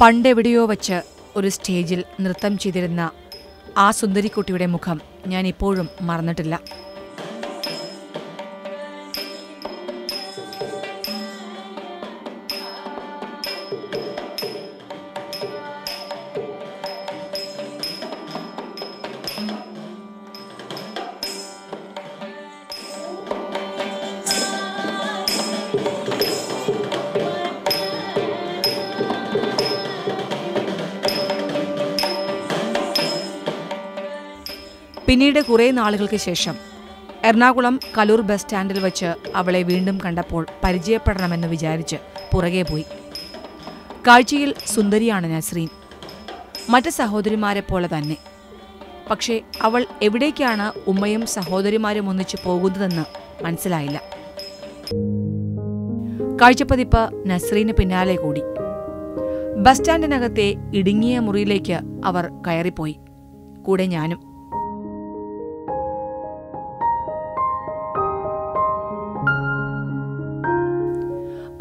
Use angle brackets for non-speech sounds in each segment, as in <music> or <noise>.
പണ്ടെവിടെയോ വച്ച് ഒരു സ്റ്റേജിൽ നൃത്തം ചെയ്തിരുന്ന ആ സുന്ദരിക്കുട്ടിയുടെ മുഖം ഞാൻ ഇപ്പോഴും മറന്നിട്ടില്ല. പിന്നീട് കുറേ നാളുകൾക്ക് ശേഷം എറണാകുളം കലൂർ ബസ് സ്റ്റാൻഡിൽ വച്ച് അവളെ വീണ്ടും കണ്ടപ്പോൾ പരിചയപ്പെടണമെന്ന് വിചാരിച്ച് പുറകെ പോയി. കാഴ്ചയിൽ സുന്ദരിയാണ് നസ്രീൻ. മറ്റ് സഹോദരിമാരെ പോലെ തന്നെ. പക്ഷേ അവൾ എവിടേക്കാണ് ഉമ്മയും സഹോദരിമാരും ഒന്നിച്ച് പോകുന്നതെന്ന് മനസ്സിലായില്ല. കാഴ്ചപ്പതിപ്പ് നസ്രീന് പിന്നാലെ കൂടി. ബസ് സ്റ്റാൻഡിനകത്തെ ഇടുങ്ങിയ മുറിയിലേക്ക് അവർ കയറിപ്പോയി. കൂടെ ഞാനും.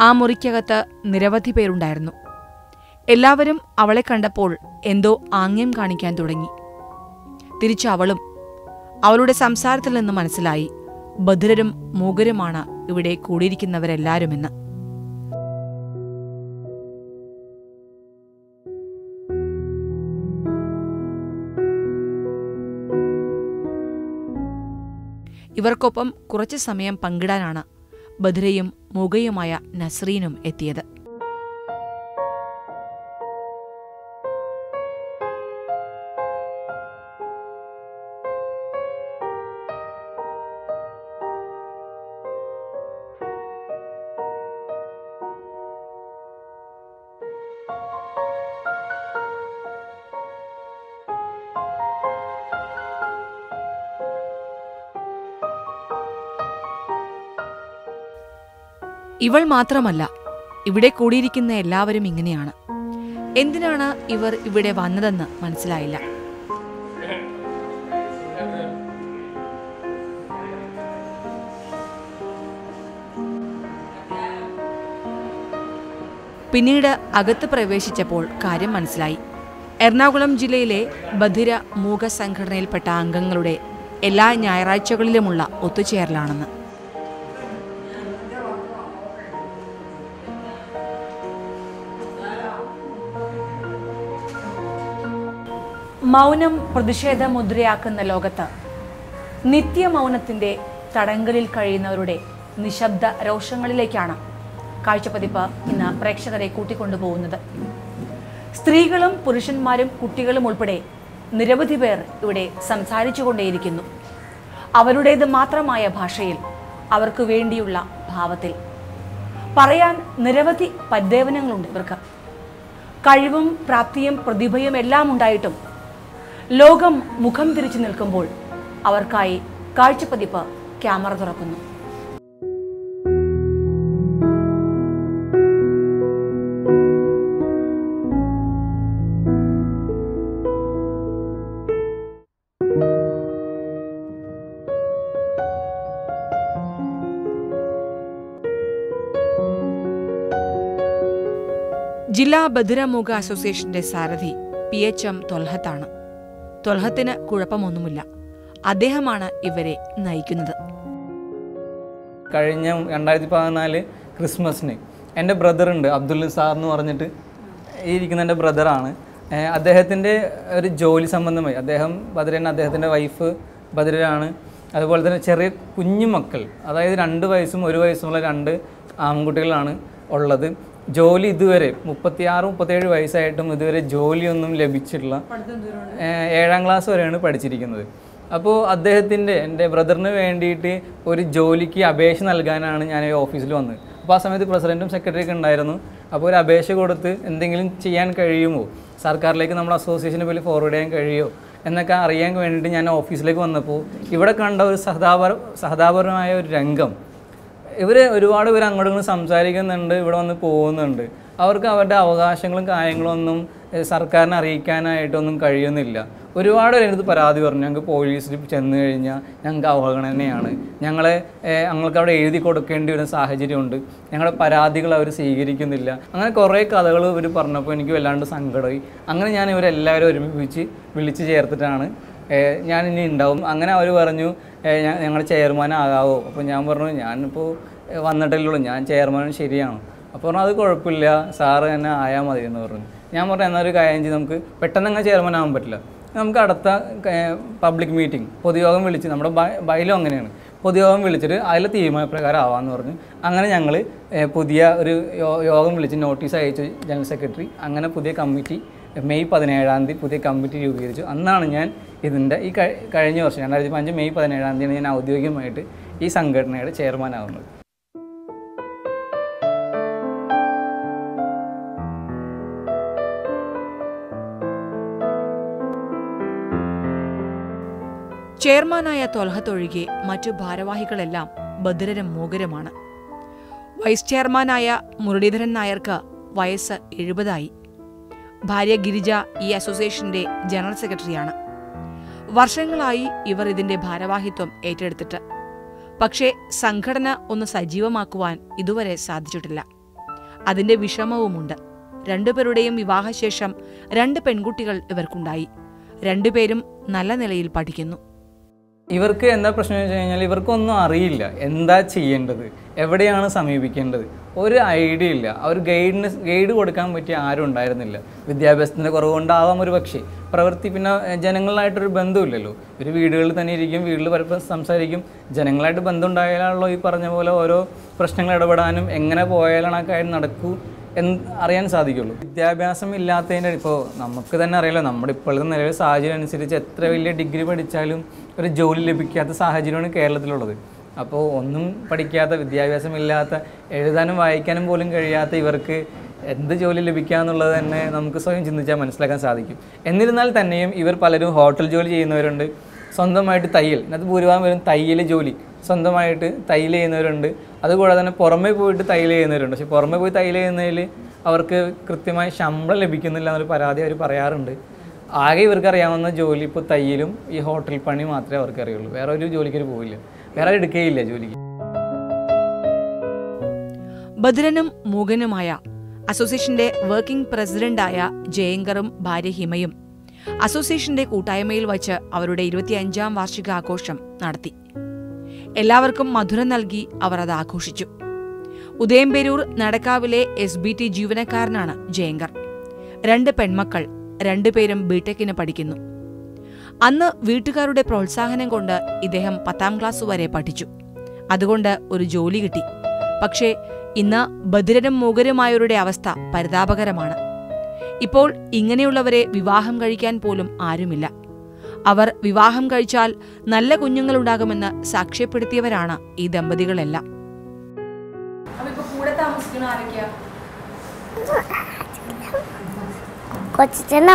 ആ മുറിക്കകത്ത് നിരവധി പേരുണ്ടായിരുന്നു. എല്ലാവരും അവളെ കണ്ടപ്പോൾ എന്തോ ആംഗ്യം കാണിക്കാൻ തുടങ്ങി. തിരിച്ചു അവളും അവളുടെ സംസാരത്തിൽ നിന്ന് മനസ്സിലായി ബധിരരും മൂകരുമാണ് ഇവിടെ കൂടിയിരിക്കുന്നവരെല്ലാരുമെന്ന്. ഇവർക്കൊപ്പം കുറച്ച് സമയം പങ്കിടാനാണ് ബധിരയും മൂകയുമായ നസ്രീനും എത്തിയത് ഇവൾ മാത്രമല്ല ഇവിടെ കൂടിയിരിക്കുന്ന എല്ലാവരും ഇങ്ങനെയാണ്. എന്തിനാണ് ഇവർ ഇവിടെ വന്നതെന്ന് മനസ്സിലായില്ല. പിന്നീട് അകത്ത് പ്രവേശിച്ചപ്പോൾ കാര്യം മനസ്സിലായി. എറണാകുളം ജില്ലയിലെ ബധിര മൂക സംഘടനയിൽപ്പെട്ട അംഗങ്ങളുടെ എല്ലാ ഞായറാഴ്ചകളിലുമുള്ള ഒത്തുചേരലാണെന്ന്. മൗനം പ്രതിഷേധ മുദ്രയാക്കുന്ന ലോകത്ത് നിത്യമൗനത്തിന്റെ തടങ്കലിൽ കഴിയുന്നവരുടെ നിശബ്ദ രോഷങ്ങളിലേക്കാണ് കാഴ്ചപ്പതിപ്പ് ഇന്ന് പ്രേക്ഷകരെ കൂട്ടിക്കൊണ്ടുപോകുന്നത്. സ്ത്രീകളും പുരുഷന്മാരും കുട്ടികളും ഉൾപ്പെടെ നിരവധി പേർ ഇവിടെ സംസാരിച്ചുകൊണ്ടേയിരിക്കുന്നു. അവരുടേത് മാത്രമായ ഭാഷയിൽ അവർക്ക് വേണ്ടിയുള്ള ഭാവത്തിൽ. പറയാൻ നിരവധി പദ്ദേവനങ്ങളുണ്ട് ഇവർക്ക്. കഴിവും പ്രാപ്തിയും പ്രതിഭയും എല്ലാം ഉണ്ടായിട്ടും ലോകം മുഖം തിരിച്ചു നിൽക്കുമ്പോൾ അവർക്കായി കാഴ്ചപ്പതിപ്പ് ക്യാമറ തുറക്കുന്നു. ജില്ലാ ബധിരമുഖ അസോസിയേഷന്റെ സാരഥി പി എച്ച് എം തൊൽഹത്താണ്. തൊൽഹത്തിന് കുഴപ്പമൊന്നുമില്ല. അദ്ദേഹമാണ് ഇവരെ നയിക്കുന്നത്. കഴിഞ്ഞ രണ്ടായിരത്തി പതിനാല് ക്രിസ്മസിന് എന്റെ ബ്രദറുണ്ട് അബ്ദുൽ സാർ എന്ന് പറഞ്ഞിട്ട് ഇരിക്കുന്ന എന്റെ ബ്രദറാണ്. അദ്ദേഹത്തിന്റെ ഒരു ജോലി സംബന്ധമായി അദ്ദേഹം ബദരൻ അദ്ദേഹത്തിന്റെ വൈഫ് ബദരാണ് അതുപോലെ തന്നെ ചെറിയ കുഞ്ഞു മക്കൾ അതായത് രണ്ട് വയസ്സും ഒരു വയസ്സുമുള്ള രണ്ട് ആൺകുട്ടികളാണ് ഉള്ളത്. ജോലി ഇതുവരെ മുപ്പത്തിയാറ് മുപ്പത്തേഴ് വയസ്സായിട്ടും ഇതുവരെ ജോലിയൊന്നും ലഭിച്ചിട്ടുള്ള ഏഴാം ക്ലാസ് വരെയാണ് പഠിച്ചിരിക്കുന്നത്. അപ്പോൾ അദ്ദേഹത്തിന്റെ എന്റെ ബ്രദറിന് വേണ്ടിയിട്ട് ഒരു ജോലിക്ക് അപേക്ഷ നൽകാനാണ് ഞാൻ ഈ ഓഫീസിൽ വന്നത്. അപ്പോൾ ആ സമയത്ത് പ്രസിഡന്റും സെക്രട്ടറിയൊക്കെ ഉണ്ടായിരുന്നു. അപ്പോൾ ഒരു അപേക്ഷ കൊടുത്ത് എന്തെങ്കിലും ചെയ്യാൻ കഴിയുമോ? സർക്കാരിലേക്ക് നമ്മൾ അസോസിയേഷനെ പോലെ ഫോർവേഡ് ചെയ്യാൻ കഴിയുമോ? എന്നൊക്കെ അറിയാൻ വേണ്ടിയിട്ട് ഞാൻ ഓഫീസിലേക്ക് വന്നപ്പോൾ ഇവിടെ കണ്ട ഒരു സഹതാപര സഹതാപരമായ ഒരു രംഗം ഇവർ ഒരുപാട് പേര് അങ്ങോട്ടും ഇങ്ങോട്ടും സംസാരിക്കുന്നുണ്ട് ഇവിടെ വന്ന് പോകുന്നുണ്ട്. അവർക്ക് അവരുടെ അവകാശങ്ങളും കാര്യങ്ങളും ഒന്നും സർക്കാരിനെ അറിയിക്കാനായിട്ടൊന്നും കഴിയുന്നില്ല. ഒരുപാട് പേര് പരാതി പറഞ്ഞു ഞങ്ങൾക്ക് പോലീസിൽ ചെന്ന് കഴിഞ്ഞാൽ ഞങ്ങൾക്ക് അവഗണനയാണ് ഞങ്ങളെ ഞങ്ങൾക്ക് അവിടെ എഴുതി കൊടുക്കേണ്ടി വരുന്ന സാഹചര്യമുണ്ട്. ഞങ്ങളുടെ പരാതികൾ അവർ സ്വീകരിക്കുന്നില്ല. അങ്ങനെ കുറേ കഥകൾ ഇവർ പറഞ്ഞപ്പോൾ എനിക്ക് വല്ലാണ്ട് സങ്കടമായി. അങ്ങനെ ഞാൻ ഇവരെല്ലാവരും ഒരുമിപ്പിച്ച് വിളിച്ച് ചേർത്തിട്ടാണ് ഞാൻ ഇനി ഉണ്ടാവും. അങ്ങനെ അവർ പറഞ്ഞു ഞങ്ങൾ ചെയർമാൻ ആകാവോ? അപ്പോൾ ഞാൻ പറഞ്ഞു ഞാനിപ്പോൾ ഏഹ്, വന്നിട്ടല്ലേ ഞാൻ ചെയർമാനും ശരിയാണ്. അപ്പോൾ പറഞ്ഞു അത് കുഴപ്പമില്ല. സാറ് തന്നെ ആയാൽ മതി എന്ന് പറഞ്ഞു. ഞാൻ പറഞ്ഞു എന്നാൽ ഒരു കാര്യം ചെയ്ത് നമുക്ക് പെട്ടെന്ന് അങ്ങനെ ചെയർമാൻ ആകാൻ പറ്റില്ല. നമുക്ക് അടുത്ത പബ്ലിക് മീറ്റിംഗ് പൊതുയോഗം വിളിച്ച് നമ്മുടെ ബൈലും അങ്ങനെയാണ്. പൊതുയോഗം വിളിച്ചിട്ട് അതിൽ തീരുമാനപ്രകാരം ആവാമെന്ന് പറഞ്ഞു. അങ്ങനെ ഞങ്ങൾ പുതിയ ഒരു യോഗം വിളിച്ച് നോട്ടീസ് അയച്ചു ജനറൽ സെക്രട്ടറി. അങ്ങനെ പുതിയ കമ്മിറ്റി മെയ് പതിനേഴാം തീയതി പുതിയ കമ്മിറ്റി രൂപീകരിച്ചു. അന്നാണ് ഞാൻ ഇതിന്റെ ഈ കഴിഞ്ഞ വർഷം രണ്ടായിരത്തി പതിനഞ്ച് മെയ് പതിനേഴാം തീയതി ഞാൻ ഔദ്യോഗികമായിട്ട് ഈ സംഘടനയുടെ ചെയർമാൻ ആകുന്നത് ചെയർമാനായ തൊൽഹത്തൊഴികെ മറ്റു ഭാരവാഹികളെല്ലാം ഭദ്രരും മൂകരുമാണ്. വൈസ് ചെയർമാനായ മുരളീധരൻ നായർക്ക് വയസ്സ് എഴുപതായി. ഭാര്യ ഗിരിജ ഈ അസോസിയേഷന്റെ ജനറൽ സെക്രട്ടറിയാണ്. വർഷങ്ങളായി ഇവർ ഇതിന്റെ ഭാരവാഹിത്വം ഏറ്റെടുത്തിട്ട്. പക്ഷേ സംഘടന ഒന്ന് സജീവമാക്കുവാൻ ഇതുവരെ സാധിച്ചിട്ടില്ല. അതിന്റെ വിഷമവുമുണ്ട്. രണ്ടുപേരുടെയും വിവാഹശേഷം രണ്ട് പെൺകുട്ടികൾ ഇവർക്കുണ്ടായി. രണ്ടുപേരും നല്ല നിലയിൽ പഠിക്കുന്നു. ഇവർക്ക് എന്താ പ്രശ്നം വെച്ച് കഴിഞ്ഞാൽ ഇവർക്കൊന്നും അറിയില്ല. എന്താ ചെയ്യേണ്ടത്? എവിടെയാണ് സമീപിക്കേണ്ടത്? ഒരു ഐഡിയ ഇല്ല. അവർ ഗൈഡിന് ഗൈഡ് കൊടുക്കാൻ പറ്റിയ ആരും ഉണ്ടായിരുന്നില്ല. വിദ്യാഭ്യാസത്തിന്റെ കുറവുകൊണ്ടാവാം ഒരു പക്ഷേ. പ്രവൃത്തി പിന്നെ ജനങ്ങളായിട്ടൊരു ബന്ധമില്ലല്ലോ. ഒരു വീടുകളിൽ തന്നെ ഇരിക്കും വീട്ടിൽ പലപ്പോൾ സംസാരിക്കും. ജനങ്ങളായിട്ട് ബന്ധം ഉണ്ടായാലാണല്ലോ ഈ പറഞ്ഞ പോലെ ഓരോ പ്രശ്നങ്ങൾ ഇടപെടാനും എങ്ങനെ പോയാലാണ് ആ കാര്യം നടക്കൂ എന്ന് അറിയാൻ സാധിക്കുള്ളൂ. വിദ്യാഭ്യാസം ഇല്ലാത്തതിന്റെ ഇപ്പോൾ നമുക്ക് തന്നെ അറിയാലോ നമ്മുടെ ഇപ്പോഴത്തെ നിലവിലെ സാഹചര്യം അനുസരിച്ച് എത്ര വലിയ ഡിഗ്രി പഠിച്ചാലും ഒരു ജോലി ലഭിക്കാത്ത സാഹചര്യമാണ് കേരളത്തിലുള്ളത്. അപ്പോൾ ഒന്നും പഠിക്കാത്ത വിദ്യാഭ്യാസമില്ലാത്ത എഴുതാനും വായിക്കാനും പോലും കഴിയാത്ത ഇവർക്ക് എന്ത് ജോലി ലഭിക്കുക എന്നുള്ളത് തന്നെ നമുക്ക് സ്വയം ചിന്തിച്ചാൽ മനസ്സിലാക്കാൻ സാധിക്കും. എന്നിരുന്നാൽ തന്നെയും ഇവർ പലരും ഹോട്ടൽ ജോലി ചെയ്യുന്നവരുണ്ട്. സ്വന്തമായിട്ട് തയ്യൽ ഇതിനകത്ത് ഭൂരിഭാഗം വരും തയ്യൽ ജോലി. സ്വന്തമായിട്ട് തയ്യൽ ചെയ്യുന്നവരുണ്ട്. അതുകൂടാതെ തന്നെ പുറമേ പോയിട്ട് തയ്യൽ ചെയ്യുന്നവരുണ്ട്. പക്ഷേ പുറമേ പോയി തയ്യൽ ചെയ്യുന്നതിൽ അവർക്ക് കൃത്യമായി ശമ്പളം ലഭിക്കുന്നില്ല എന്നൊരു പരാതി അവർ പറയാറുണ്ട്. ആകെ ഇവർക്ക് അറിയാവുന്ന ജോലി ഇപ്പോൾ തയ്യലും ഈ ഹോട്ടൽ പണി മാത്രമേ അവർക്ക് അറിയുള്ളൂ വേറെ ഒരു ജോലിക്കൊരു പോവില്ല. വേറെ ജോലിക്ക്. ബദ്രനും മൂകനുമായ അസോസിയേഷന്റെ വർക്കിംഗ് പ്രസിഡന്റായ ജയങ്കറും ഭാര്യ ഹിമയും അസോസിയേഷന്റെ കൂട്ടായ്മയിൽ വച്ച് അവരുടെ ഇരുപത്തിയഞ്ചാം വാർഷികാഘോഷം നടത്തി. എല്ലാവർക്കും മധുരം നൽകി അവർ അത് ആഘോഷിച്ചു. ഉദയംപേരൂർ നടക്കാവിലെ എസ് ബി ടി ജീവനക്കാരനാണ് ജയങ്കർ. രണ്ട് പെൺമക്കൾ രണ്ടുപേരും ബിടെക്കിന് പഠിക്കുന്നു. അന്ന് വീട്ടുകാരുടെ പ്രോത്സാഹനം കൊണ്ട് ഇദ്ദേഹം പത്താം ക്ലാസ് വരെ പഠിച്ചു. അതുകൊണ്ട് ഒരു ജോലി കിട്ടി. പക്ഷേ ഇന്ന് ബദിരനും മൂകരുമായവരുടെ അവസ്ഥ പരിതാപകരമാണ്. ഇപ്പോൾ ഇങ്ങനെയുള്ളവരെ വിവാഹം കഴിക്കാൻ പോലും ആരുമില്ല. അവർ വിവാഹം കഴിച്ചാൽ നല്ല കുഞ്ഞുങ്ങളുണ്ടാകുമെന്ന് സാക്ഷ്യപ്പെടുത്തിയവരാണ് ഈ ദമ്പതികളെല്ലാം.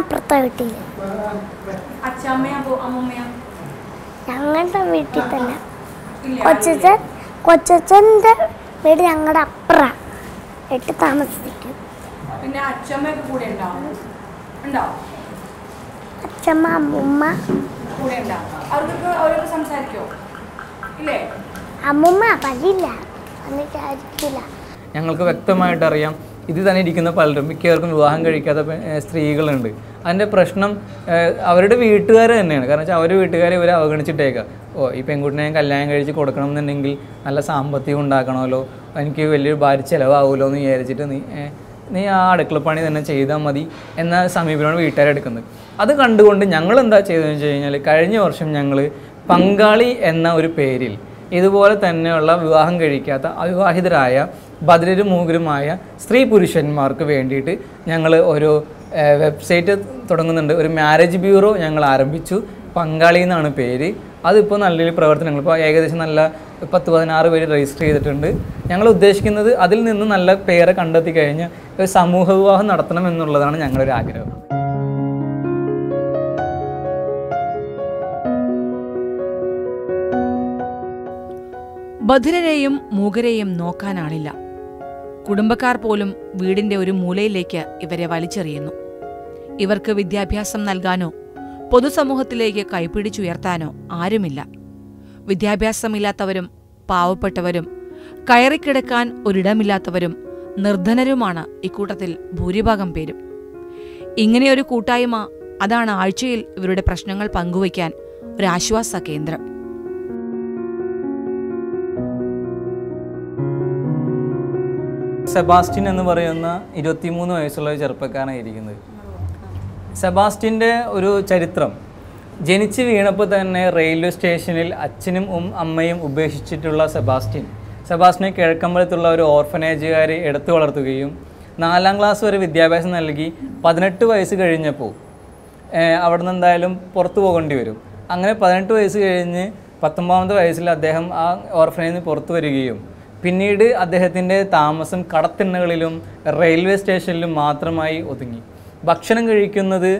അപ്പുറത്തെ വീട്ടിൽ ഞങ്ങളുടെ വീട്ടിൽ തന്നെ. കൊച്ചച്ചൻ കൊച്ചച്ഛന്റെ വീട് ഞങ്ങളുടെ അപ്പുറ. എട്ട് താമസിക്കും. പിന്നെ അച്ഛമ്മയൊക്കെ കൂടെ ഉണ്ടാവും ഉണ്ടാവും അച്ഛമ്മ അമ്മുമ്മ. കൂടെ ഉണ്ടാവും അവർക്കൊക്കെ അവരൊക്കെ സംസാരിക്കോ? ഇല്ലേ? അമ്മുമ്മ വന്നിട്ടായിരിക്കില്ല ഞങ്ങൾക്ക് വ്യക്തമായിട്ട് അറിയാം ഇത് തന്നെ ഇരിക്കുന്ന പലരും മിക്കവർക്കും വിവാഹം കഴിക്കാത്ത സ്ത്രീകളുണ്ട്. അതിന്റെ പ്രശ്നം അവരുടെ വീട്ടുകാർ തന്നെയാണ്. കാരണം വെച്ചാൽ അവരുടെ വീട്ടുകാരെ ഇവർ അവഗണിച്ചിട്ടേക്കുക ഓ ഈ പെൺകുട്ടിനെ ഞാൻ കല്യാണം കഴിച്ച് കൊടുക്കണം എന്നുണ്ടെങ്കിൽ നല്ല സാമ്പത്തികം ഉണ്ടാക്കണമല്ലോ എനിക്ക് വലിയൊരു ഭാര്യ ചിലവാകുമല്ലോ എന്ന് വിചാരിച്ചിട്ട് നീ നീ ആ അടുക്കളപ്പണി തന്നെ ചെയ്താൽ മതി എന്ന സമീപനമാണ് വീട്ടുകാരെടുക്കുന്നത് അത് കണ്ടുകൊണ്ട് ഞങ്ങൾ എന്താ ചെയ്തതെന്ന് വെച്ച് കഴിഞ്ഞാൽ കഴിഞ്ഞ വർഷം ഞങ്ങൾ പങ്കാളി എന്ന ഒരു പേരിൽ ഇതുപോലെ തന്നെയുള്ള വിവാഹം കഴിക്കാത്ത അവിവാഹിതരായ ബദിരരും മൂകരുമായ സ്ത്രീ പുരുഷന്മാർക്ക് വേണ്ടിയിട്ട് ഞങ്ങൾ ഒരു വെബ്സൈറ്റ് തുടങ്ങുന്നുണ്ട്. ഒരു മാരേജ് ബ്യൂറോ ഞങ്ങൾ ആരംഭിച്ചു. പങ്കാളി എന്നാണ് പേര്. അതിപ്പോൾ നല്ല രീതിയിൽ പ്രവർത്തനങ്ങൾ. ഇപ്പോൾ ഏകദേശം നല്ല പത്ത് പതിനാറ് പേര് രജിസ്റ്റർ ചെയ്തിട്ടുണ്ട്. ഞങ്ങൾ ഉദ്ദേശിക്കുന്നത് അതിൽ നിന്ന് നല്ല പേരെ കണ്ടെത്തി കഴിഞ്ഞ് ഒരു സമൂഹ വിവാഹം നടത്തണം എന്നുള്ളതാണ് ഞങ്ങളുടെ ഒരു ആഗ്രഹം. ബധിരരെയും മൂകരെയും നോക്കാനാളില്ല കുടുംബക്കാർ പോലും വീടിന്റെ ഒരു മൂലയിലേക്ക് ഇവരെ വലിച്ചെറിയുന്നു. ഇവർക്ക് വിദ്യാഭ്യാസം നൽകാനോ പൊതുസമൂഹത്തിലേക്ക് കൈപിടിച്ചുയർത്താനോ ആരുമില്ല. വിദ്യാഭ്യാസമില്ലാത്തവരും പാവപ്പെട്ടവരും കയറിക്കിടക്കാൻ ഒരിടമില്ലാത്തവരും നിർധനരുമാണ് ഇക്കൂട്ടത്തിൽ ഭൂരിഭാഗം പേരും. ഇങ്ങനെയൊരു കൂട്ടായ്മ അതാണ് ആഴ്ചയിൽ ഇവരുടെ പ്രശ്നങ്ങൾ പങ്കുവയ്ക്കാൻ ഒരാശ്വാസ കേന്ദ്രം സെബാസ്റ്റ്യൻ എന്ന് പറയുന്ന ഇരുപത്തിമൂന്ന് വയസ്സുള്ള ഒരു ചെറുപ്പക്കാരനാണ് ഇരിക്കുന്നത്. സെബാസ്റ്റ്യന്റെ ഒരു ചരിത്രം. ജനിച്ച് വീണപ്പോൾ തന്നെ റെയിൽവേ സ്റ്റേഷനിൽ അച്ഛനും അമ്മയും ഉപേക്ഷിച്ചിട്ടുള്ള സെബാസ്റ്റിൻ സെബാസ്റ്റിനെ കിഴക്കമ്പലത്തുള്ള ഒരു ഓർഫനേജുകാർ എടുത്തു വളർത്തുകയും നാലാം ക്ലാസ് വരെ വിദ്യാഭ്യാസം നൽകി പതിനെട്ട് വയസ്സ് കഴിഞ്ഞപ്പോൾ അവിടെ നിന്ന് എന്തായാലും പുറത്തു പോകേണ്ടി വരും. അങ്ങനെ പതിനെട്ട് വയസ്സ് കഴിഞ്ഞ് പത്തൊമ്പതാമത്തെ വയസ്സിൽ അദ്ദേഹം ആ ഓർഫനേജിൽ നിന്ന് പുറത്തു വരികയും പിന്നീട് അദ്ദേഹത്തിന്റെ താമസം കടത്തിണ്ണകളിലും റെയിൽവേ സ്റ്റേഷനിലും മാത്രമായി ഒതുങ്ങി. ഭക്ഷണം കഴിക്കുന്നത്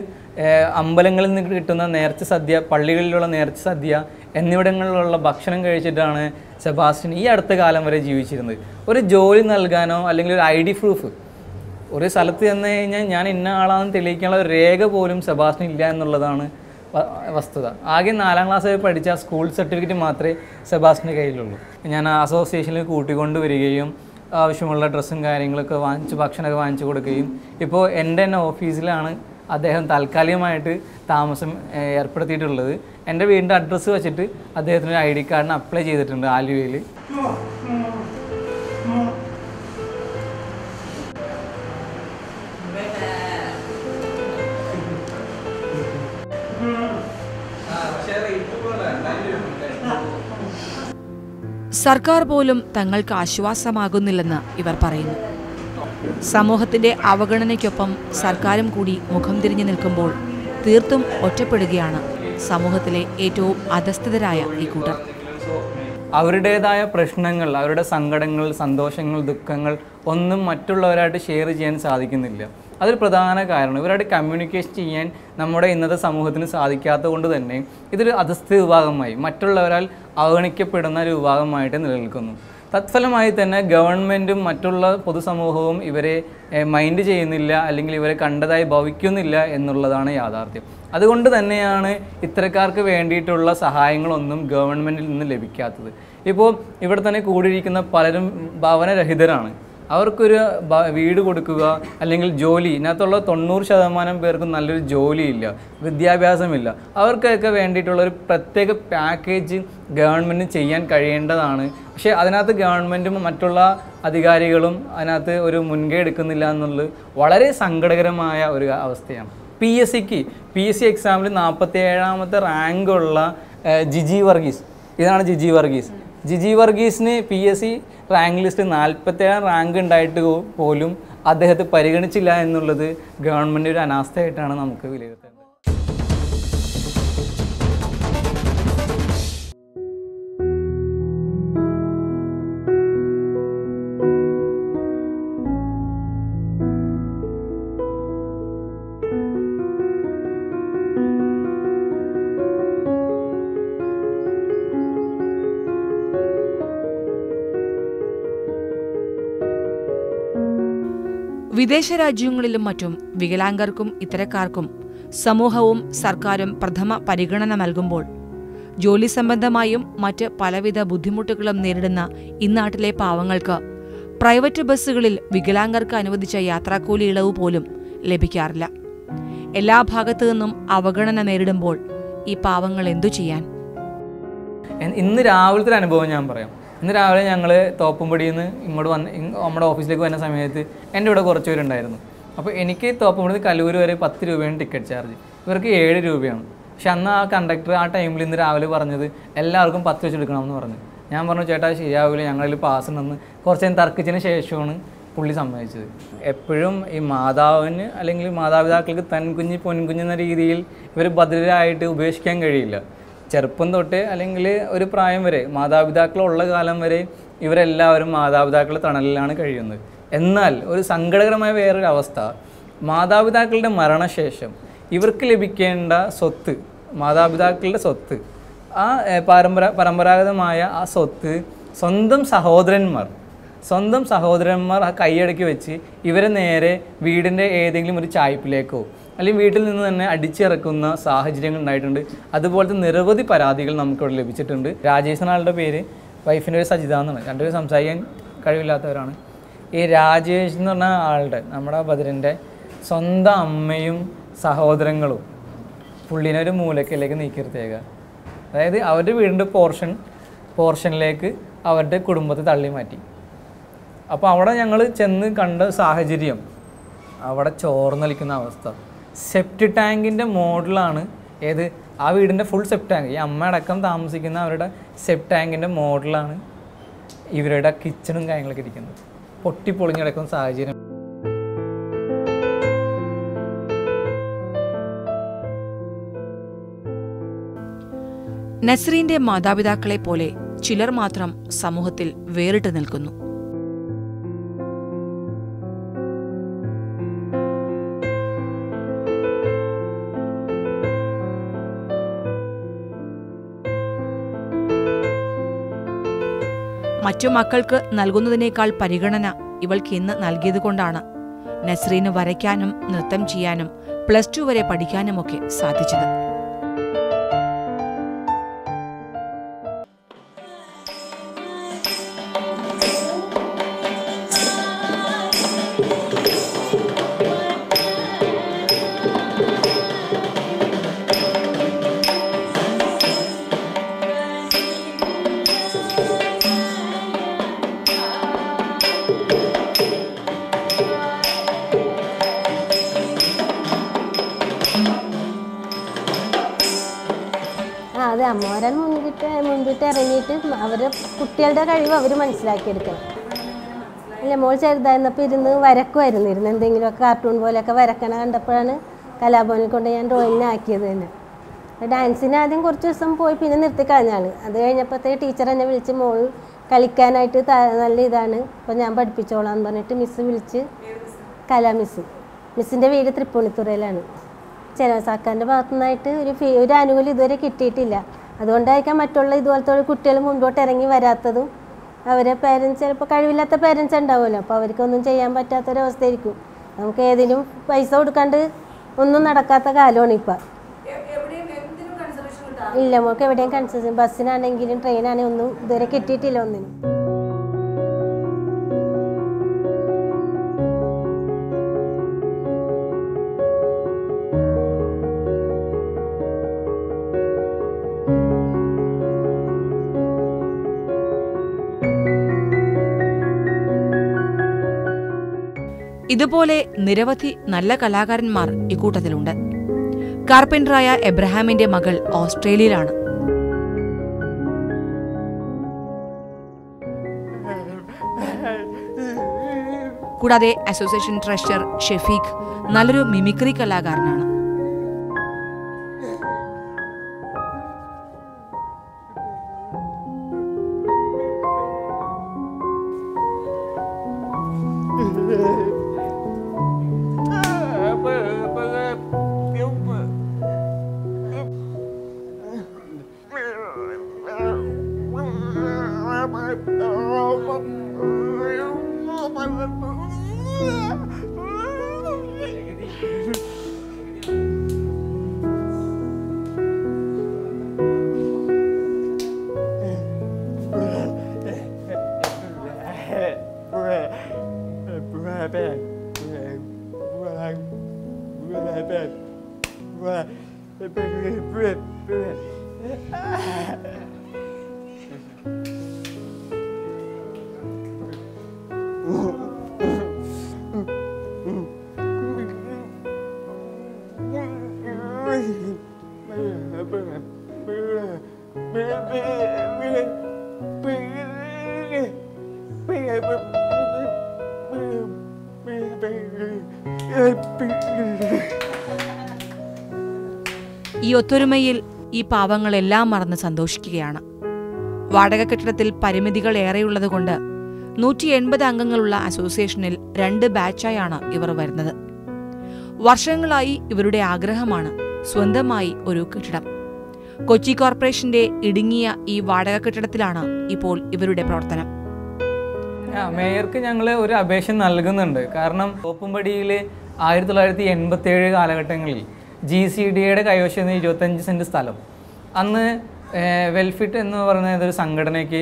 അമ്പലങ്ങളിൽ നിന്ന് കിട്ടുന്ന നേർച്ച സദ്യ പള്ളികളിലുള്ള നേർച്ച സദ്യ എന്നിവിടങ്ങളിലുള്ള ഭക്ഷണം കഴിച്ചിട്ടാണ് സെബാസ്റ്റ്യൻ ഈ അടുത്ത കാലം വരെ ജീവിച്ചിരുന്നത്. ഒരു ജോലി നൽകാനോ അല്ലെങ്കിൽ ഒരു ഐ ഡി പ്രൂഫ് ഒരു സ്ഥലത്ത് ചെന്ന് കഴിഞ്ഞാൽ ഞാൻ ഇന്ന ആളാണെന്ന് തെളിയിക്കാനുള്ള ഒരു രേഖ പോലും സെബാസ്റ്റ്യൻ ഇല്ല എന്നുള്ളതാണ് വസ്തുത. ആകെ നാലാം ക്ലാസ് വരെ പഠിച്ച സ്കൂൾ സർട്ടിഫിക്കറ്റ് മാത്രമേ സെബാസ്റ്റിന്റെ കയ്യിലുള്ളൂ. ഞാൻ അസോസിയേഷനിൽ കൂട്ടിക്കൊണ്ട് വരികയും ആവശ്യമുള്ള ഡ്രസ്സും കാര്യങ്ങളൊക്കെ വാങ്ങിച്ച് ഭക്ഷണമൊക്കെ വാങ്ങിച്ചു കൊടുക്കുകയും ഇപ്പോൾ എന്റെ തന്നെ ഓഫീസിലാണ് അദ്ദേഹം താൽക്കാലികമായിട്ട് താമസം ഏർപ്പെടുത്തിയിട്ടുള്ളത്. എന്റെ വീടിന്റെ അഡ്രസ്സ് വെച്ചിട്ട് അദ്ദേഹത്തിന് ഐ ഡി കാർഡിന് അപ്ലൈ ചെയ്തിട്ടുണ്ട് ആലുവയിൽ. സർക്കാർ പോലും തങ്ങൾക്ക് ആശ്വാസമാകുന്നില്ലെന്ന് ഇവർ പറയുന്നു. സമൂഹത്തിന്റെ അവഗണനയ്ക്കൊപ്പം സർക്കാരും കൂടി മുഖം തിരിഞ്ഞു നിൽക്കുമ്പോൾ തീർത്തും ഒറ്റപ്പെടുകയാണ് സമൂഹത്തിലെ ഏറ്റവും അധസ്ഥിതരായ ഈ കൂട്ടർ. അവരുടേതായ പ്രശ്നങ്ങൾ അവരുടെ സങ്കടങ്ങൾ സന്തോഷങ്ങൾ ദുഃഖങ്ങൾ ഒന്നും മറ്റുള്ളവരായിട്ട് ഷെയർ ചെയ്യാൻ സാധിക്കുന്നില്ല. അതൊരു പ്രധാന കാരണം. ഇവരായിട്ട് കമ്മ്യൂണിക്കേഷൻ ചെയ്യാൻ നമ്മുടെ ഇന്നത്തെ സമൂഹത്തിന് സാധിക്കാത്തത് കൊണ്ട് തന്നെ ഇതൊരു അധസ്ഥിത വിഭാഗമായി മറ്റുള്ളവരാൽ അവഗണിക്കപ്പെടുന്ന ഒരു വിഭാഗമായിട്ട് നിലനിൽക്കുന്നു. തത്ഫലമായി തന്നെ ഗവൺമെന്റും മറ്റുള്ള പൊതുസമൂഹവും ഇവരെ മൈൻഡ് ചെയ്യുന്നില്ല അല്ലെങ്കിൽ ഇവരെ കണ്ടതായി ഭവിക്കുന്നില്ല എന്നുള്ളതാണ് യാഥാർത്ഥ്യം. അതുകൊണ്ട് തന്നെയാണ് ഇത്തരക്കാർക്ക് വേണ്ടിയിട്ടുള്ള സഹായങ്ങളൊന്നും ഗവൺമെന്റിൽ നിന്ന് ലഭിക്കാത്തത്. ഇപ്പോൾ ഇവിടെ തന്നെ കൂടിയിരിക്കുന്ന പലരും ഭവനരഹിതരാണ്. അവർക്കൊരു വീട് കൊടുക്കുക അല്ലെങ്കിൽ ജോലി. ഇതിനകത്തുള്ള തൊണ്ണൂറ് ശതമാനം പേർക്കും നല്ലൊരു ജോലിയില്ല വിദ്യാഭ്യാസമില്ല. അവർക്കൊക്കെ വേണ്ടിയിട്ടുള്ള ഒരു പ്രത്യേക പാക്കേജ് ഗവൺമെന്റിന് ചെയ്യാൻ കഴിയേണ്ടതാണ്. പക്ഷേ അതിനകത്ത് ഗവൺമെന്റും മറ്റുള്ള അധികാരികളും അതിനകത്ത് ഒരു മുൻകൈ എടുക്കുന്നില്ല എന്നുള്ളത് വളരെ സങ്കടകരമായ ഒരു അവസ്ഥയാണ്. പി എസ് സിക്ക് പി എസ് സി എക്സാമിൽ നാൽപ്പത്തി ഏഴാമത്തെ റാങ്കുള്ള ജിജി വർഗീസ്. ഇതാണ് Jiji Varghese. Jiji വർഗീസിന് P S C rank list നാൽപ്പത്തേഴാം rank ഉണ്ടായിട്ട് പോലും അദ്ദേഹത്തെ പരിഗണിച്ചില്ല എന്നുള്ളത് ഗവൺമെന്റ് ഒരു അനാസ്ഥയായിട്ടാണ് നമുക്ക് വിലയിരുത്തേണ്ടത് വിദേശ രാജ്യങ്ങളിലും മറ്റും വികലാംഗർക്കും ഇത്തരക്കാർക്കും സമൂഹവും സർക്കാരും പ്രഥമ പരിഗണന നൽകുമ്പോൾ ജോലി സംബന്ധമായും മറ്റ് പലവിധ ബുദ്ധിമുട്ടുകളും നേരിടുന്ന ഇന്നാട്ടിലെ പാവങ്ങൾക്ക് പ്രൈവറ്റ് ബസ്സുകളിൽ വികലാംഗർക്ക് അനുവദിച്ച യാത്രാക്കൂലി ഇളവ് പോലും ലഭിക്കാറില്ല. എല്ലാ ഭാഗത്തു നിന്നും അവഗണന നേരിടുമ്പോൾ ഈ പാവങ്ങൾ എന്തു ചെയ്യാൻ? ഇന്ന് രാവിലത്തെ അനുഭവം ഞാൻ പറയാം. ഇന്ന് രാവിലെ ഞങ്ങൾ തോപ്പുംപടിയിൽ നിന്ന് ഇങ്ങോട്ട് വന്ന് നമ്മുടെ ഓഫീസിലേക്ക് വരുന്ന സമയത്ത് എന്റെ ഇവിടെ കുറച്ച് പേരുണ്ടായിരുന്നു. അപ്പോൾ എനിക്ക് തോപ്പുംപടി കലൂർ വരെ പത്ത് രൂപയാണ് ടിക്കറ്റ് ചാർജ്. ഇവർക്ക് ഏഴ് രൂപയാണ്. പക്ഷെ അന്ന് ആ കണ്ടക്ടർ ആ ടൈമിൽ ഇന്ന് രാവിലെ പറഞ്ഞത് എല്ലാവർക്കും പത്ത് വെച്ച് എടുക്കണമെന്ന് പറഞ്ഞു. ഞാൻ പറഞ്ഞു ചേട്ടാ ശരിയാവില്ല ഞങ്ങളിൽ പാസ് ഉണ്ടെന്ന് കുറച്ച് നേരം തർക്കിച്ചതിന് ശേഷമാണ് പുള്ളി സമ്മതിച്ചത്. എപ്പോഴും ഈ മാതാവിന് അല്ലെങ്കിൽ മാതാപിതാക്കൾക്ക് തൻകുഞ്ഞ് പൊൻകുഞ്ഞ് എന്ന രീതിയിൽ ഇവർ ഭദ്രരായിട്ട് ഉപേക്ഷിക്കാൻ കഴിയില്ല. ചെറുപ്പം തൊട്ട് അല്ലെങ്കിൽ ഒരു പ്രായം വരെ മാതാപിതാക്കളുള്ള കാലം വരെ ഇവരെല്ലാവരും മാതാപിതാക്കളുടെ തണലിലാണ് കഴിയുന്നത്. എന്നാൽ ഒരു സങ്കടകരമായ വേറൊരു അവസ്ഥ മാതാപിതാക്കളുടെ മരണശേഷം ഇവർക്ക് ലഭിക്കേണ്ട സ്വത്ത് മാതാപിതാക്കളുടെ സ്വത്ത് ആ പരമ്പര പരമ്പരാഗതമായ ആ സ്വത്ത് സ്വന്തം സഹോദരന്മാർ സ്വന്തം സഹോദരന്മാർ ആ കൈയടക്കി വെച്ച് ഇവരെ നേരെ വീടിന്റെ ഏതെങ്കിലും ഒരു ചായ്പിലേക്കോ അല്ലെങ്കിൽ വീട്ടിൽ നിന്ന് തന്നെ അടിച്ചിറക്കുന്ന സാഹചര്യങ്ങൾ ഉണ്ടായിട്ടുണ്ട്. അതുപോലത്തെ നിരവധി പരാതികൾ നമുക്കിവിടെ ലഭിച്ചിട്ടുണ്ട്. രാജേഷ് എന്നാളുടെ പേര് വൈഫിന്റെ ഒരു സജിത എന്നാണ്. രണ്ടുപേരും സംസാരിക്കാൻ കഴിവില്ലാത്തവരാണ്. ഈ രാജേഷ് എന്ന് പറഞ്ഞ ആളുടെ നമ്മുടെ ബദറിന്റെ സ്വന്തം അമ്മയും സഹോദരങ്ങളും പുള്ളിനെ ഒരു നീക്കിയിരുത്തേക്കുക അതായത് അവരുടെ വീടിന്റെ പോർഷൻ പോർഷനിലേക്ക് അവരുടെ കുടുംബത്തെ തള്ളി മാറ്റി അപ്പോൾ അവിടെ ഞങ്ങൾ ചെന്ന് കണ്ട സാഹചര്യം അവിടെ ചോർന്നലിക്കുന്ന അവസ്ഥ. സെപ്റ്റ് ടാങ്കിന്റെ മോഡലാണ്. ഏത്? ആ വീടിന്റെ ഫുൾ സെപ്റ്റ് ടാങ്ക്. ഈ അമ്മ അടക്കം താമസിക്കുന്ന അവരുടെ സെപ്റ്റ് ടാങ്കിന്റെ മോഡലാണ് ഇവരുടെ കിച്ചണും കാര്യങ്ങളൊക്കെ ഇരിക്കുന്നത്. പൊട്ടിപ്പൊളിഞ്ഞിടക്കുന്ന സാഹചര്യം. നസ്രീന്റെ മാതാപിതാക്കളെ പോലെ ചിലർ മാത്രം സമൂഹത്തിൽ വേറിട്ട് നിൽക്കുന്നു. മറ്റു മക്കൾക്ക് നൽകുന്നതിനേക്കാൾ പരിഗണന ഇവൾക്ക് ഇന്ന് നൽകിയതുകൊണ്ടാണ്. നസ്രീന് വരയ്ക്കാനും നൃത്തം ചെയ്യാനും പ്ലസ് ടു വരെ പഠിക്കാനുമൊക്കെ സാധിച്ചത്. ആ മുൻകിട്ട് മുൻകിട്ട് ഇറങ്ങിയിട്ട് അവരെ കുട്ടികളുടെ കഴിവ് അവർ മനസ്സിലാക്കിയെടുക്കണം. അല്ല മോൾ ചെറുതായിരുന്നപ്പോൾ ഇരുന്ന് വരക്കുമായിരുന്നു ഇരുന്ന് എന്തെങ്കിലുമൊക്കെ കാർട്ടൂൺ പോലെയൊക്കെ വരക്കണ കണ്ടപ്പോഴാണ് കലാഭവനിൽ കൊണ്ട് ഞാൻ ഡ്രോയിങ്ങിനെ ആക്കിയത് തന്നെ. ഡാൻസിന് ആദ്യം കുറച്ച് ദിവസം പോയി പിന്നെ നിർത്തി കഴിഞ്ഞാണ് അത് കഴിഞ്ഞപ്പോഴത്തേ ടീച്ചർ എന്നെ വിളിച്ച് മോൾ കളിക്കാനായിട്ട് നല്ല ഇതാണ്. അപ്പോൾ ഞാൻ പഠിപ്പിച്ചോളാം എന്ന് പറഞ്ഞിട്ട് മിസ്സ് വിളിച്ച് കലാ മിസ്സ് മിസ്സിന്റെ വീട് തൃപ്പൂണിത്തുറയിലാണ്. ചെലവസാക്കാന്റെ ഭാഗത്തു നിന്നായിട്ട് ഒരു ഫീ ഒരു ആനുകൂല്യം ഇതുവരെ കിട്ടിയിട്ടില്ല. അതുകൊണ്ടായിരിക്കാം മറ്റുള്ള ഇതുപോലത്തെ കുട്ടികൾ മുൻപോട്ട് ഇറങ്ങി വരാത്തതും. അവരെ പേരൻസ് ചിലപ്പോൾ കഴിവില്ലാത്ത പേരൻസ് ഉണ്ടാവുമല്ലോ. അപ്പോൾ അവർക്കൊന്നും ചെയ്യാൻ പറ്റാത്തൊരവസ്ഥയായിരിക്കും. നമുക്ക് ഏതിനും പൈസ കൊടുക്കാണ്ട് ഒന്നും നടക്കാത്ത കാലമാണ് ഇപ്പം. ഇല്ല നമുക്ക് എവിടെയും കൺസെഷൻ ബസ്സിനാണെങ്കിലും ട്രെയിനാണെങ്കിലും ഒന്നും ഇതുവരെ കിട്ടിയിട്ടില്ല ഒന്നിനും. ഇതുപോലെ നിരവധി നല്ല കലാകാരന്മാർ ഇക്കൂട്ടത്തിലുണ്ട്. കാർപ്പന്ററായ എബ്രഹാമിന്റെ മകൾ ഓസ്ട്രേലിയയിലാണ്. കൂടാതെ അസോസിയേഷൻ ട്രഷറർ ഷെഫീഖ് നല്ലൊരു മിമിക്രി കലാകാരനാണ്. right back. Right, right back. Right, right back. Right, right <laughs> back. ഒത്തൊരുമയിൽ ഈ പാവങ്ങളെല്ലാം മറന്ന് സന്തോഷിക്കുകയാണ്. വാടക കെട്ടിടത്തിൽ പരിമിതികൾ ഏറെയുള്ളതുകൊണ്ട് നൂറ്റി എൺപത് അംഗങ്ങളുള്ള അസോസിയേഷനിൽ രണ്ട് ബാച്ചായാണ് ഇവർ വരുന്നത്. വർഷങ്ങളായി ഇവരുടെ ആഗ്രഹമാണ് സ്വന്തമായി ഒരു കെട്ടിടം. കൊച്ചി കോർപ്പറേഷന്റെ ഇടുങ്ങിയ ഈ വാടക കെട്ടിടത്തിലാണ് ഇപ്പോൾ ഇവരുടെ പ്രവർത്തനം. മേയർക്ക് ഞങ്ങൾ ഒരു അപേക്ഷ നൽകുന്നുണ്ട്. കാരണം തോപ്പുംപടിയിൽ ആയിരത്തി തൊള്ളായിരത്തി എൺപത്തി ഏഴ് കാലഘട്ടങ്ങളിൽ ജി സി ഡിയുടെ കൈവശം ഇരുപത്തഞ്ച് സെന്റ് സ്ഥലം. അന്ന് വെൽഫിറ്റ് എന്ന് പറയുന്ന ഒരു സംഘടനയ്ക്ക്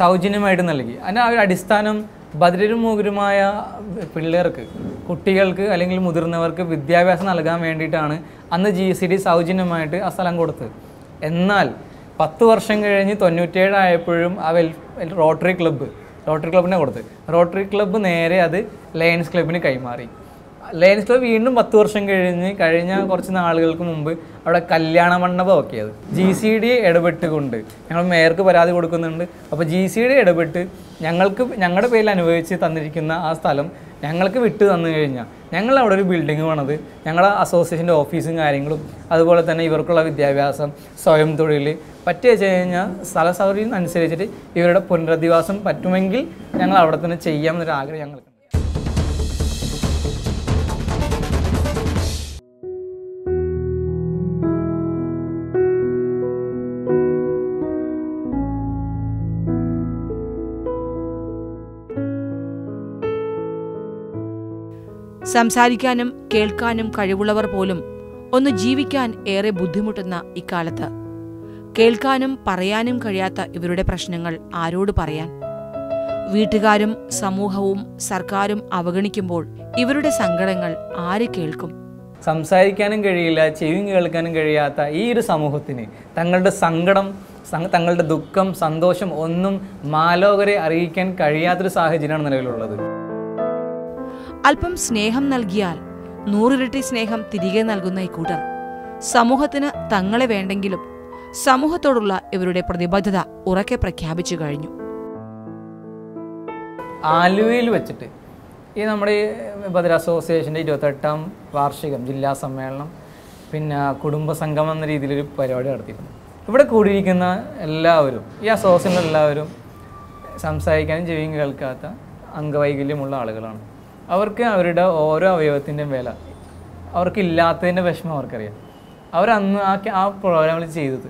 സൗജന്യമായിട്ട് നൽകി. അതിന് ആ ഒരു അടിസ്ഥാനം ബദിരരും മൂകരുമായ പിള്ളേർക്ക് കുട്ടികൾക്ക് അല്ലെങ്കിൽ മുതിർന്നവർക്ക് വിദ്യാഭ്യാസം നൽകാൻ വേണ്ടിയിട്ടാണ് അന്ന് ജി സി ഡി സൗജന്യമായിട്ട് ആ സ്ഥലം കൊടുത്തത്. എന്നാൽ പത്ത് വർഷം കഴിഞ്ഞ് തൊണ്ണൂറ്റേഴായപ്പോഴും ആ വെൽ റോട്ടറി ക്ലബ്ബ് റോട്ടറി ക്ലബിനെ കൊടുത്ത്. റോട്ടറി ക്ലബ്ബ് നേരെ അത് ലയൻസ് ക്ലബിന് കൈമാറി. ലയൺസ് ക്ലബ് വീണ്ടും പത്ത് വർഷം കഴിഞ്ഞ് കഴിഞ്ഞ കുറച്ച് നാളുകൾക്ക് മുമ്പ് അവിടെ കല്യാണ മണ്ഡപം ഒക്കെയത് ജി സി ഡി ഇടപെട്ടുകൊണ്ട് ഞങ്ങൾ മേയർക്ക് പരാതി കൊടുക്കുന്നുണ്ട്. അപ്പോൾ ജി സി ഡി ഇടപെട്ട് ഞങ്ങൾക്ക് ഞങ്ങളുടെ പേരിൽ അനുഭവിച്ച് തന്നിരിക്കുന്ന ആ സ്ഥലം ഞങ്ങൾക്ക് വിട്ടു തന്നു കഴിഞ്ഞാൽ ഞങ്ങൾ അവിടെ ഒരു ബിൽഡിംഗ് വേണത്. ഞങ്ങളുടെ അസോസിയേഷന്റെ ഓഫീസും കാര്യങ്ങളും അതുപോലെ തന്നെ ഇവർക്കുള്ള വിദ്യാഭ്യാസം സ്വയം തൊഴിൽ പറ്റുക വെച്ച് കഴിഞ്ഞാൽ സ്ഥല സൗകര്യം അനുസരിച്ചിട്ട് ഇവരുടെ പുനരധിവാസം പറ്റുമെങ്കിൽ ഞങ്ങൾ അവിടെ തന്നെ ചെയ്യാമെന്നൊരു ആഗ്രഹം ഞങ്ങൾക്ക് സംസാരിക്കാനും കേൾക്കാനും കഴിവുള്ളവർ പോലും ഒന്ന് ജീവിക്കാൻ ഏറെ ബുദ്ധിമുട്ടുന്ന ഇക്കാലത്ത്. കേൾക്കാനും പറയാനും കഴിയാത്ത ഇവരുടെ പ്രശ്നങ്ങൾ ആരോട് പറയാൻ? വീട്ടുകാരും സമൂഹവും സർക്കാരും അവഗണിക്കുമ്പോൾ ഇവരുടെ സങ്കടങ്ങൾ ആര് കേൾക്കും? സംസാരിക്കാനും കഴിയില്ല ചെവിയും കേൾക്കാനും കഴിയാത്ത ഈ ഒരു സമൂഹത്തിന് തങ്ങളുടെ സങ്കടം തങ്ങളുടെ ദുഃഖം സന്തോഷം ഒന്നും മാലോകരെ അറിയിക്കാൻ കഴിയാത്തൊരു സാഹചര്യമാണ് നിലവിലുള്ളത്. അല്പം സ്നേഹം നൽകിയാൽ നൂറിരട്ടി സ്നേഹം തിരികെ നൽകുന്ന ഈ ഇക്കൂട്ടർ സമൂഹത്തിന് തങ്ങളെ വേണ്ടെങ്കിലും സമൂഹത്തോടുള്ള ഇവരുടെ പ്രതിബദ്ധത ഉറക്കെ പ്രഖ്യാപിച്ചു കഴിഞ്ഞു. ആലുവയിൽ വെച്ചിട്ട് ഈ നമ്മുടെ ഈ ബദർ അസോസിയേഷന്റെ ഇരുപത്തെട്ടാം വാർഷികം ജില്ലാ സമ്മേളനം പിന്നെ കുടുംബ സംഗമം എന്ന രീതിയിലൊരു പരിപാടി നടത്തിയിരുന്നു ഇവിടെ കൂടിയിരിക്കുന്ന എല്ലാവരും ഈ അസോസിയേഷൻ എല്ലാവരും സംസാരിക്കാനും ചെവിയും കേൾക്കാത്ത അംഗവൈകല്യമുള്ള ആളുകളാണ്. അവർക്ക് അവരുടെ ഓരോ അവയവത്തിന്റെയും വില. അവർക്കില്ലാത്തതിന്റെ വിഷമം അവർക്കറിയാം. അവരന്ന് ആ ആ പ്രോഗ്രാമിൽ ചെയ്തത്.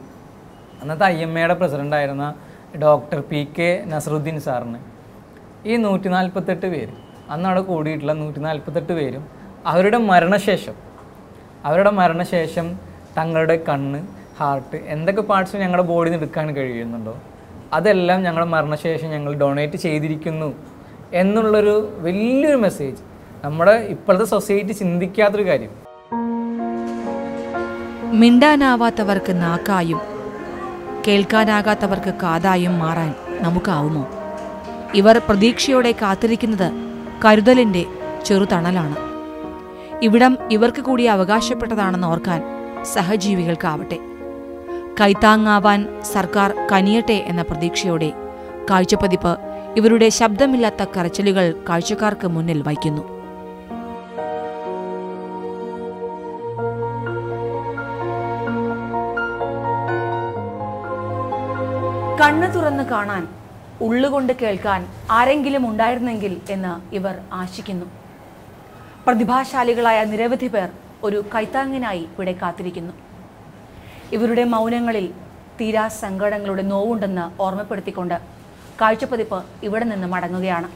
അന്നത്തെ ഐ എം എയുടെ പ്രസിഡന്റായിരുന്ന ഡോക്ടർ പി കെ നസറുദ്ദീൻ സാറിന്. ഈ നൂറ്റി നാൽപ്പത്തെട്ട് പേര് അന്ന് അവിടെ കൂടിയിട്ടുള്ള നൂറ്റി നാൽപ്പത്തെട്ട് പേരും അവരുടെ മരണശേഷം അവരുടെ മരണശേഷം തങ്ങളുടെ കണ്ണ് ഹാർട്ട് എന്തൊക്കെ പാർട്സ് ഞങ്ങളുടെ ബോഡിയിൽ നിന്ന് എടുക്കാൻ കഴിയുന്നുണ്ടോ? അതെല്ലാം ഞങ്ങളുടെ മരണശേഷം ഞങ്ങൾ ഡൊണേറ്റ് ചെയ്തിരിക്കുന്നു. എന്നുള്ളൊരു വലിയൊരു മെസ്സേജ് നമ്മുടെ ഇപ്പോഴത്തെ സൊസൈറ്റി ചിന്തിക്കാത്തൊരു കാര്യം. മിണ്ടാനാവാത്തവർക്ക് നാക്കായും കേൾക്കാനാകാത്തവർക്ക് കാതായും മാറാൻ നമുക്കാവുമോ? ഇവർ പ്രതീക്ഷയോടെ കാത്തിരിക്കുന്നത് കരുതലിന്റെ ചെറുതണലാണ്. ഇവിടം ഇവർക്ക് കൂടി അവകാശപ്പെട്ടതാണെന്ന് ഓർക്കാൻ സഹജീവികൾക്കാവട്ടെ. കൈത്താങ്ങാവാൻ സർക്കാർ കനിയട്ടെ എന്ന പ്രതീക്ഷയോടെ കാഴ്ചപ്പതിപ്പ് ഇവരുടെ ശബ്ദമില്ലാത്ത കരച്ചിലുകൾ കാഴ്ചക്കാർക്ക് മുന്നിൽ വയ്ക്കുന്നു. കണ്ണു തുറന്ന് കാണാൻ ഉള്ളുകൊണ്ട് കേൾക്കാൻ ആരെങ്കിലും ഉണ്ടായിരുന്നെങ്കിൽ എന്ന് ഇവർ ആശിക്കുന്നു. പ്രതിഭാശാലികളായ നിരവധി പേർ ഒരു കൈത്താങ്ങിനായി ഇവിടെ കാത്തിരിക്കുന്നു. ഇവരുടെ മൗനങ്ങളിൽ തീരാ സങ്കടങ്ങളുടെ നോവുണ്ടെന്ന് ഓർമ്മപ്പെടുത്തിക്കൊണ്ട് കാഴ്ചപ്പതിപ്പ് ഇവിടെ നിന്ന് മടങ്ങുകയാണ്.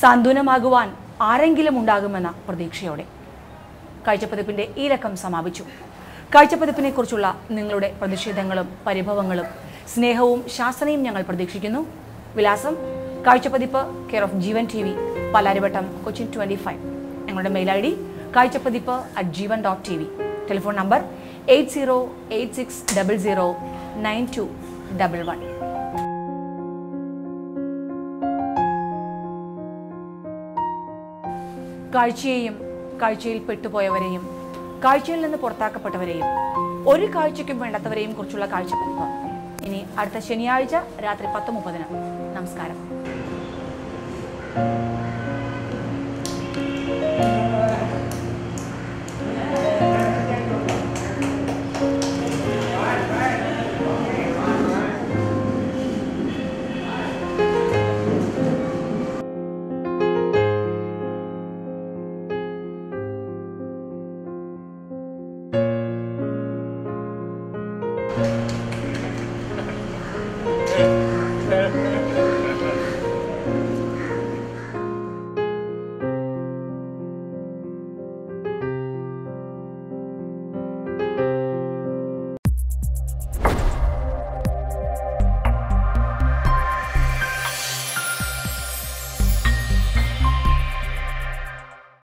സാന്ത്വനമാകുവാൻ ആരെങ്കിലും ഉണ്ടാകുമെന്ന പ്രതീക്ഷയോടെ. കാഴ്ചപ്പതിപ്പിന്റെ ഈ ലക്കം സമാപിച്ചു. കാഴ്ചപ്പതിപ്പിനെ കുറിച്ചുള്ള നിങ്ങളുടെ പ്രതിഷേധങ്ങളും പരിഭവങ്ങളും സ്നേഹവും ശാസനയും ഞങ്ങൾ പ്രതീക്ഷിക്കുന്നു. വിലാസം കാഴ്ചപ്പതിപ്പ് care of Jeevan T V Palarivattom Cochin twenty five. ഞങ്ങളുടെ mail I D കാഴ്ചപ്പതിപ്പ് at Jeevan dot T V. Telephone number eight zero eight six double zero nine two double one. കാഴ്ചയെയും കാഴ്ചയിൽ പെട്ടുപോയവരെയും കാഴ്ചയിൽ നിന്ന് പുറത്താക്കപ്പെട്ടവരെയും ഒരു കാഴ്ചയ്ക്കും വേണ്ടാത്തവരെയും കുറിച്ചുള്ള കാഴ്ചപ്പതിപ്പ്. ഇനി അടുത്ത ശനിയാഴ്ച രാത്രി പത്ത് മുപ്പതിന്. നമസ്കാരം.